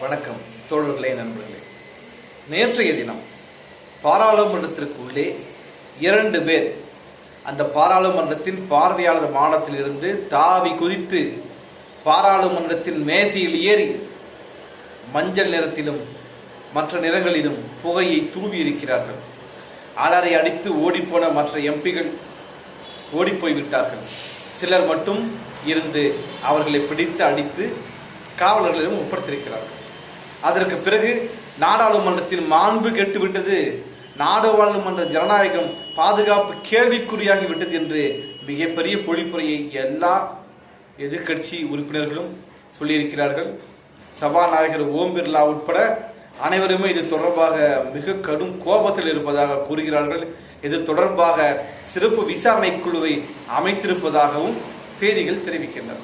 வணக்கம் தோழர்களே நண்பர்களே. நேற்றைய தினம் பாராளுமன்றத்திற்குள்ளே இரண்டு பேர் அந்த பாராளுமன்றத்தின் பார்வையாளர் மாடத்தில் இருந்து தாவி குதித்து பாராளுமன்றத்தின் மேசையில் ஏறி மஞ்சள் நிறத்திலும் மற்ற நிறங்களிலும் புகையை தூவி இருக்கிறார்கள் அலறை அடித்து ஓடிப்போன மற்ற எம்பிகள் ஓடிப்போய் விட்டார்கள் சிலர் மட்டும் இருந்து அவர்களை பிடித்து அடித்து காவலர்களிடம் ஒப்படைத்திருக்கிறார்கள். அதற்கு பிறகு நாடாளுமன்றத்தில் மாண்பு கெட்டுவிட்டது. நாடாளுமன்ற ஜனநாயகம் பாதுகாப்பு கேள்விக்குறியாகி விட்டது என்று மிகப்பெரிய பொழிப்புரையை எல்லா எதிர்க்கட்சி உறுப்பினர்களும் சொல்லியிருக்கிறார்கள். சபாநாயகர் ஓம் பிர்லா உட்பட அனைவருமே இது தொடர்பாக மிக கடும் கோபத்தில் இருப்பதாக கூறுகிறார்கள். இது தொடர்பாக சிறப்பு விசாரணை குழுவை அமைத்திருப்பதாகவும் செய்திகள் தெரிவிக்கின்றன.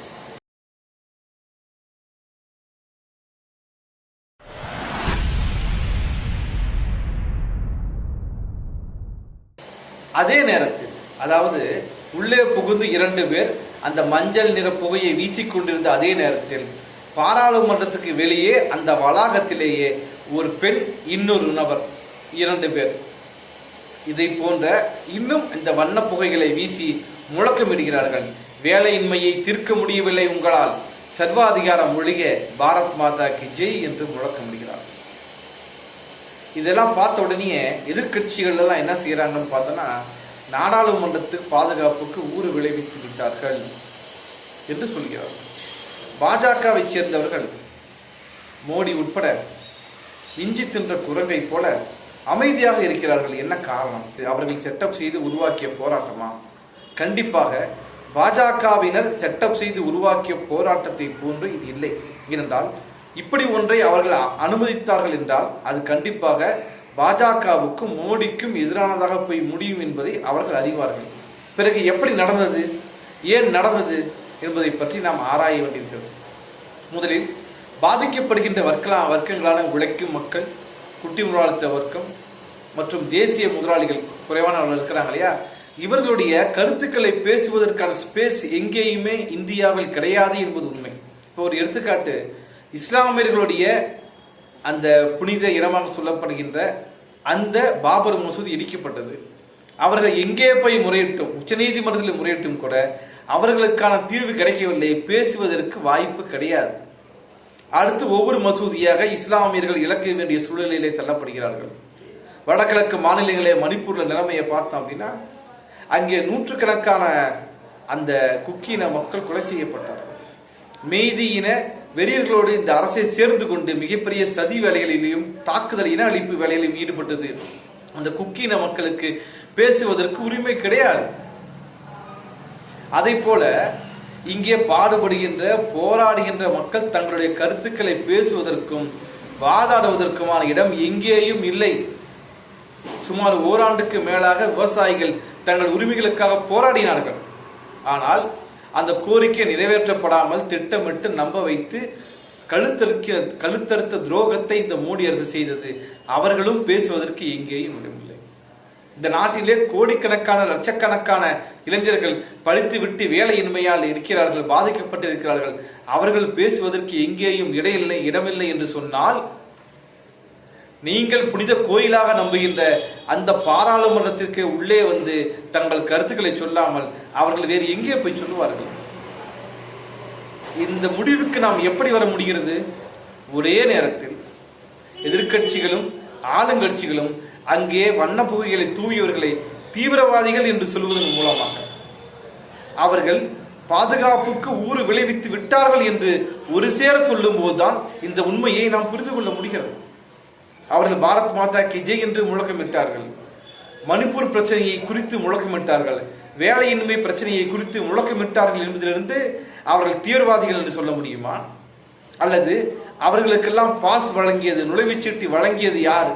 அதே நேரத்தில் அதாவது உள்ளே புகுந்து இரண்டு பேர் அந்த மஞ்சள் நிற புகையை வீசிக்கொண்டிருந்த அதே நேரத்தில் பாராளுமன்றத்துக்கு வெளியே அந்த வளாகத்திலேயே ஒரு பெண் இன்னொரு நபர் இரண்டு பேர். இதை போன்ற இன்னும் இந்த வண்ண புகைகளை வீசி முழக்கமிடுகிறார்கள். வேலையின்மையை தீர்க்க முடியவில்லை உங்களால். சர்வாதிகாரம் ஒழிக. பாரத் மாதா கி ஜெய் என்று முழக்கமிடுகிறார்கள் இதெல்லாம் பார்த்த உடனே எதிர்கட்சிகள் எல்லாம் என்ன செய்யறாங்கன்னு பார்த்தோன்னா நாடாளுமன்றத்துக்கு பாதுகாப்புக்கு ஊறு விளைவித்து விட்டார்கள் என்று சொல்கிறார்கள். பாஜகவை சேர்ந்தவர்கள் மோடி உட்பட இஞ்சி தின்ற குரங்கை போல அமைதியாக இருக்கிறார்கள். என்ன காரணம்? அவர்கள் செட்டப் செய்து உருவாக்கிய போராட்டமா? கண்டிப்பாக பாஜகவினர் செட்டப் செய்து உருவாக்கிய போராட்டத்தை போன்று இது இல்லை. ஏனென்றால் இப்படி ஒன்றை அவர்கள் அனுமதித்தார்கள் என்றால் அது கண்டிப்பாக பாஜகவுக்கும் மோடிக்கும் எதிரானதாக போய் முடியும் என்பதை அவர்கள் அறிவார்கள். பிறகு எப்படி நடந்தது? ஏன் நடந்தது என்பதை பற்றி நாம் ஆராய வேண்டியிருக்கிறது. முதலில் பாதிக்கப்படுகின்ற வர்க்கலா வர்க்கங்களான உழைக்கும் மக்கள் குட்டி முதலாளித்த வர்க்கம் மற்றும் தேசிய முதலாளிகள் குறைவானவர்கள் இருக்கிறாங்க இல்லையா? இவர்களுடைய கருத்துக்களை பேசுவதற்கான ஸ்பேஸ் எங்கேயுமே இந்தியாவில் கிடையாது என்பது உண்மை. இப்போ ஒரு எடுத்துக்காட்டு இஸ்லாமியர்களுடைய அந்த புனித இடமாக சொல்லப்படுகின்ற அந்த பாபர் மசூதி இடிக்கப்பட்டது. அவர்கள் எங்கே போய் முறையிட்டும் உச்சநீதிமன்றத்தில் முறையிட்டும் கூட அவர்களுக்கான தீர்வு கிடைக்கவில்லை பேசுவதற்கு வாய்ப்பு கிடையாது. அடுத்து ஒவ்வொரு மசூதியாக இஸ்லாமியர்கள் இழக்க வேண்டிய சூழ்நிலையிலே தள்ளப்படுகிறார்கள். வடகிழக்கு மாநிலங்களே மணிப்பூர்ல நிலைமையை பார்த்தோம் அப்படின்னா அங்கே நூற்றுக்கணக்கான அந்த குக்கின மக்கள் கொலை செய்யப்பட்டார்கள். மெய்தியின வெறியர்களோடு இந்த அரசை சேர்ந்து கொண்டு மிகப்பெரிய சதி வேலைகளிலும் தாக்குதல் இன அழிப்பு வேலையிலும் ஈடுபட்டது. அந்த குக்கின மக்களுக்கு பேசுவதற்கு உரிமை கிடையாது. அதை போல இங்கே பாடுபடுகின்ற போராடுகின்ற மக்கள் தங்களுடைய கருத்துக்களை பேசுவதற்கும் வாதாடுவதற்குமான இடம் எங்கேயும் இல்லை. சுமார் ஓராண்டுக்கு மேலாக விவசாயிகள் தங்கள் உரிமைகளுக்காக போராடினார்கள். ஆனால் அந்த கோரிக்கை நிறைவேற்றப்படாமல் திட்டமிட்டு நம்ப வைத்து கழுத்தறுக்க கழுத்தறுத்த துரோகத்தை இந்த மோடி அரசு செய்தது. அவர்களும் பேசுவதற்கு எங்கேயும் இடமில்லை. இந்த நாட்டிலே கோடிக்கணக்கான லட்சக்கணக்கான இளைஞர்கள் படித்து விட்டு வேலையின்மையால் இருக்கிறார்கள் பாதிக்கப்பட்டிருக்கிறார்கள். அவர்கள் பேசுவதற்கு எங்கேயும் இடையில்லை இடமில்லை என்று சொன்னால் நீங்கள் புனித கோயிலாக நம்புகின்ற அந்த பாராளுமன்றத்திற்கு உள்ளே வந்து தங்கள் கருத்துக்களை சொல்லாமல் அவர்கள் வேறு எங்கே போய் சொல்லுவார்கள்? இந்த முடிவுக்கு நாம் எப்படி வர முடிகிறது? ஒரே நேரத்தில் எதிர்க்கட்சிகளும் ஆளுங்கட்சிகளும் அங்கே வண்ண புகைகளை தூவியவர்களை தீவிரவாதிகள் என்று சொல்வதன் மூலமாக அவர்கள் பாதுகாப்புக்கு ஊறு விளைவித்து விட்டார்கள் என்று ஒரு சேர சொல்லும் போதுதான் இந்த உண்மையை நாம் புரிந்து கொள்ள முடிகிறது. அவர்கள் பாரத் மாதா கி ஜெய் என்று முழக்கமிட்டார்கள். மணிப்பூர் பிரச்சனையை குறித்து முழக்கமிட்டார்கள். வேலையின்மை பிரச்சனையை குறித்து முழக்கமிட்டார்கள் என்பதிலிருந்து அவர்கள் தீவிரவாதிகள் என்று சொல்ல முடியுமா? அல்லது அவர்களுக்கெல்லாம் பாஸ் வழங்கியது நுழைவுச்சீட்டு வழங்கியது யார்?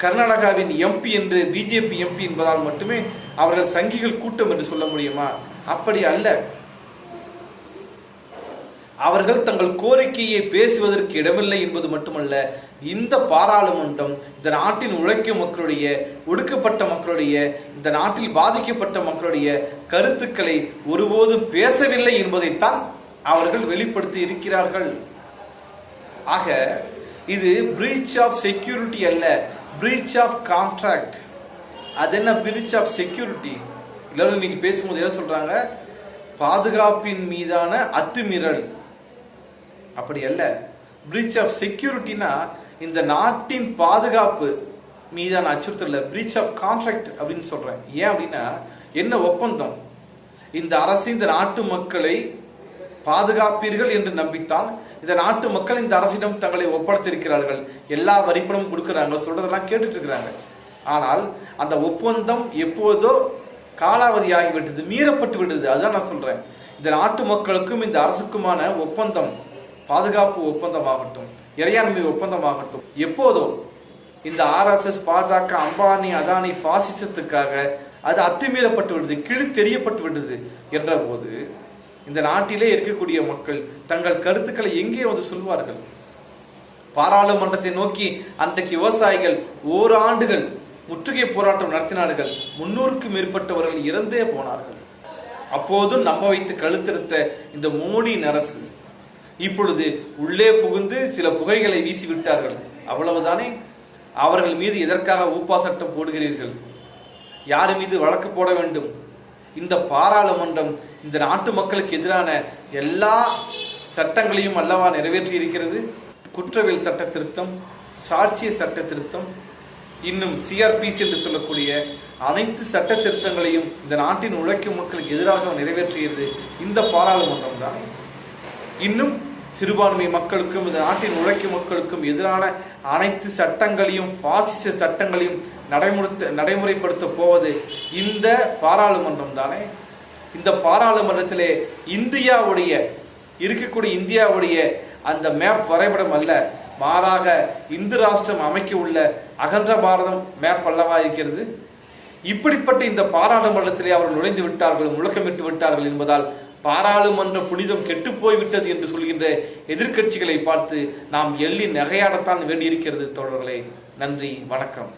கர்நாடகாவின் எம்பி என்று பிஜேபி எம்பி என்பதால் மட்டுமே அவர்கள் சங்கிகள் கூட்டம் என்று சொல்ல முடியுமா? அப்படி அல்ல. அவர்கள் தங்கள் கோரிக்கையை பேசுவதற்கு இடமில்லை என்பது மட்டுமல்ல இந்த பாராளுமன்றம் இந்த நாட்டின் உழைக்கும் மக்களுடைய ஒடுக்கப்பட்ட மக்களுடைய இந்த நாட்டில் பாதிக்கப்பட்ட மக்களுடைய கருத்துக்களை ஒருபோதும் பேசவில்லை என்பதைத்தான் அவர்கள் வெளிப்படுத்தி இருக்கிறார்கள். ஆக இது பிரீச் ஆஃப் செக்யூரிட்டி அல்ல பிரீச் ஆஃப் கான்ட்ராக்ட் அது என்ன பிரீச் ஆஃப் செக்யூரிட்டி எல்லாரும் இன்னைக்கு பேசும்போது என்ன சொல்றாங்க? பாதுகாப்பின் மீதான அத்துமீறல். அப்படி அல்ல. பிரீச் ஆஃப் செக்யூரிட்டினா இந்த நாட்டின் பாதுகாப்பு மீதான அச்சுறுத்தல பிரீச் ஆஃப் கான்ட்ராக்ட் அப்படின்னு சொல்றேன். ஏன் அப்படின்னா என்ன ஒப்பந்தம்? இந்த அரசு இந்த நாட்டு மக்களை பாதுகாப்பீர்கள் என்று நம்பித்தான் இந்த நாட்டு மக்கள் இந்த அரசிடம் தங்களை ஒப்படைத்திருக்கிறார்கள். எல்லா வரிப்பணமும் கொடுக்கிறாங்க. சொல்றதெல்லாம் கேட்டுட்டு இருக்கிறாங்க. ஆனால் அந்த ஒப்பந்தம் எப்போதோ காலாவதி ஆகிவிட்டது மீறப்பட்டு விட்டது. அதுதான் நான் சொல்றேன். இந்த நாட்டு மக்களுக்கும் இந்த அரசுக்குமான ஒப்பந்தம் பாதுகாப்பு ஒப்பந்தமாகட்டும் இறையாண்மை ஒப்பந்தமாகட்டும் எப்போதோ இந்த ஆர்எஸ்எஸ் பாஜக அம்பானி அதானி பாசிசத்துக்காக அது அத்துமீறப்பட்டு விடுது கீழ் தெரியப்பட்டு விடுது என்ற போது இந்த நாட்டிலே இருக்கக்கூடிய மக்கள் தங்கள் கருத்துக்களை எங்கே வந்து சொல்வார்கள்? பாராளுமன்றத்தை நோக்கி அன்றைக்கு விவசாயிகள் ஓராண்டுகள் முற்றுகை போராட்டம் நடத்தினார்கள் முன்னூறுக்கும் மேற்பட்டவர்கள் இறந்தே போனார்கள். அப்போதும் நம்ப வைத்து கழுத்தெடுத்த இந்த மோடி அரசு இப்பொழுது உள்ளே புகுந்து சில புகைகளை வீசி விட்டார்கள் அவ்வளவுதானே? அவர்கள் மீது எதற்காக ஊப்பா சட்டம் போடுகிறீர்கள்? யார் மீது வழக்கு போட வேண்டும்? இந்த பாராளுமன்றம் இந்த நாட்டு மக்களுக்கு எதிரான எல்லா சட்டங்களையும் அல்லவா நிறைவேற்றி இருக்கிறது குற்றவியல் சட்ட திருத்தம் சாட்சிய சட்ட திருத்தம் இன்னும் சிஆர்பிசி என்று சொல்லக்கூடிய அனைத்து சட்ட திருத்தங்களையும் இந்த நாட்டின் உழைக்கும் மக்களுக்கு எதிராக நிறைவேற்றியது இந்த பாராளுமன்றம் தான். இன்னும் சிறுபான்மை மக்களுக்கும் இந்த நாட்டின் உழைக்கும் மக்களுக்கும் எதிரான அனைத்து சட்டங்களையும் பாசிச சட்டங்களையும் நடைமுறை நடைமுறைப்படுத்த போவது இந்த பாராளுமன்றம் தானே? இந்த பாராளுமன்றத்திலே இந்தியாவுடைய இருக்கக்கூடிய இந்தியாவுடைய அந்த மேப் வரைபடம் அல்ல. மாறாக இந்து ராஷ்டிரம் அமைக்க உள்ள அகன்ற பாரதம் மேப் அல்லவா இருக்கிறது? இப்படிப்பட்ட இந்த பாராளுமன்றத்திலே அவர்கள் நுழைந்து விட்டார்கள் முழக்கமிட்டு விட்டார்கள் என்பதால் பாராளுமன்ற புனிதம் கெட்டுப்போய் விட்டது என்று சொல்கின்ற எதிர்க்கட்சிகளை பார்த்து நாம் எள்ளி நகையாடத்தான் வேண்டியிருக்கிறது தோழர்களே. நன்றி வணக்கம்.